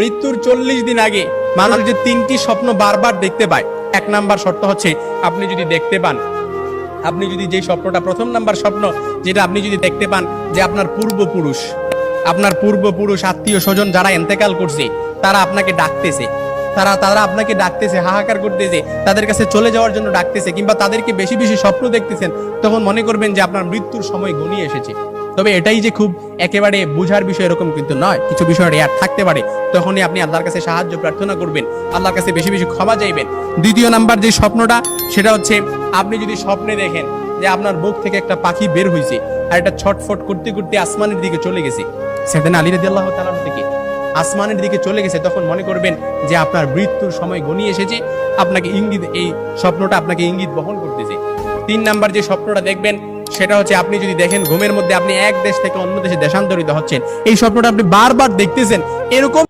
মৃত্যুর চল্লিশ দিন আগে মানুষ যে তিনটি স্বপ্ন বারবার দেখতে পায়, এক নাম্বার শর্ত হচ্ছে আপনি যদি দেখতে পান, আপনি যদি যে স্বপ্নটা প্রথম নাম্বার স্বপ্ন, যেটা আপনি যদি দেখতে পান যে আপনার পূর্বপুরুষ আপনার পূর্বপুরুষ আত্মীয় স্বজন যারা এন্তেকাল করছে, তারা আপনাকে ডাকতেছে, তারা তারা আপনাকে ডাকতেছে, হাহাকার করতেছে, তাদের কাছে চলে যাওয়ার জন্য ডাকতেছে কিংবা তাদেরকে বেশি বেশি স্বপ্ন দেখতেছেন, তখন মনে করবেন যে আপনার মৃত্যুর সময় ঘনিয়ে এসেছে। তবে এটাই যে খুব একেবারে বুঝার বিষয় এরকম কিন্তু নয়। কিছু বিষয় রেয়ার থাকতে পারে। তখনই আপনি আল্লাহর কাছে সাহায্য প্রার্থনা করবেন। আল্লাহর কাছে বেশি বেশি ক্ষমা চাইবেন। দ্বিতীয় নাম্বার যে স্বপ্নটা, সেটা হচ্ছে আপনি যদি স্বপ্নে দেখেন যে আপনার বুক থেকে একটা পাখি বের হয়েছে আর এটা ছটফট করতে করতে আসমানের দিকে চলে গেছে। সেদিন আলী রাজি আল্লাহ তালার থেকে আসমানের দিকে চলে গেছে, তখন মনে করবেন যে আপনার মৃত্যুর সময় ঘনিয়ে এসেছে। আপনাকে ইঙ্গিত, এই স্বপ্নটা আপনাকে ইঙ্গিত বহন করতেছে। তিন নাম্বার যে স্বপ্নটা দেখবেন সেটা হচ্ছে আপনি যদি দেখেন ঘুমের মধ্যে আপনি এক দেশ থেকে অন্য দেশে দেশান্তরিত হচ্ছেন, এই স্বপ্নটা আপনি বারবার দেখতেছেন, এরকম